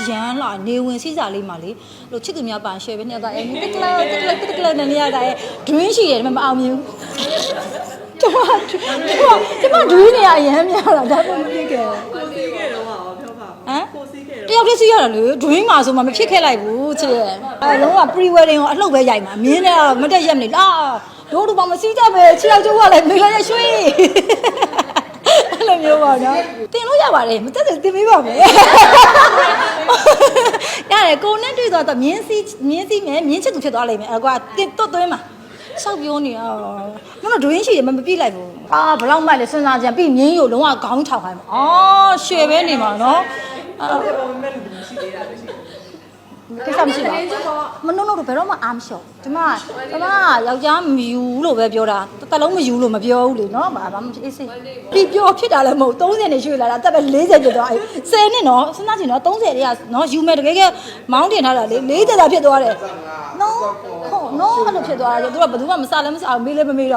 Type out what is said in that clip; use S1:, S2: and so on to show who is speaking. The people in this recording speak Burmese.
S1: အရန်လာနေဝင်စီးစာလေးမှာလေလို့ချစ်သူများပန် share ပဲနှစ်ယောက်ကအဲတကလာတကလာတကလာနဲ့နေရတာအဲ dream ရှိတယ်ဒါပေမဲ့မအောင်မြင်ဘူးကျမကျမကျမ dream နေရအရန်များတာဒါပေမဲ့မဖြစ်ခဲ့ဘူး
S2: ကိုစီးခဲ့တော့ဟာပြောပါ
S1: ဟမ်
S2: ကိုစီးခဲ့
S1: တယောက်တည်းစီးရတာလေ dream မှာဆိုမှမဖြစ်ခဲ့လိုက်ဘူးချစ်ရဲ့အဲလုံးဝ pre wedding ကိုအလှုပ်ပဲရိုက်မှာမင်းနဲ့မတက်ရက်မနေလားတို့တို့ဘာမစီးကြပဲခြေထောက်ကျိုးကလည်းမိလာရရွှေအဲ့လိုမျိုးပါနော်တင်လို့ရပါတယ်မတက်တယ်တင်ပေးပါမယ်ရ တယ်ကိုနဲ့တွေ့သွားတော့မြင်းစီးမြင်းစီးမယ်မြင်းချစ်သူဖြစ်သွားလိမ့်မယ်အဲ့ကွာတင်တွတ်သွင်းမှာဆောက်ပြောနေရမမဒွင်းရှိရမမပြည့်လိုက်ဘူးအာဘလောက်မှလည်းစဉ်းစားကြံပြီးမြင်းရုပ်လုံးဝခေါင်းထောက်ခိုင်းမှာအော်ရွှေပဲနေမှာနော်အာ
S2: တယ်ပေါ်မဲ့လူမရှိသေးတာမရှိဘူး
S1: ကိစ္စမရှိပါဘူးမနှုတ်နှုတ်တော့ဘယ်တော့မှအားမလျှော့ဒီမှာဒီမှာယောက်ျားမယူလို့ပဲပြောတာတစ်သက်လုံးမယူလို့မပြောဘူးလေနော်ဘာမှမဖြစ်အေးစေးပြီးပြောဖြစ်တာလည်းမဟုတ်30နဲ့ရွှေ့လာတာတက်ပဲ40ဖြစ်သွားပြီ10နှစ်နော်စဉ်းစားကြည့်နော်30တွေကနော်ယူမယ်တကယ်ကမောင်းတင်ထားတာလေ40တာဖြစ်သွားတယ်နော်ဟုတ်နော်အဲ့လိုဖြစ်သွားတယ်သူကဘယ်သူမှမစားလည်းမစားဘူးမေးလည်းမမေးတော့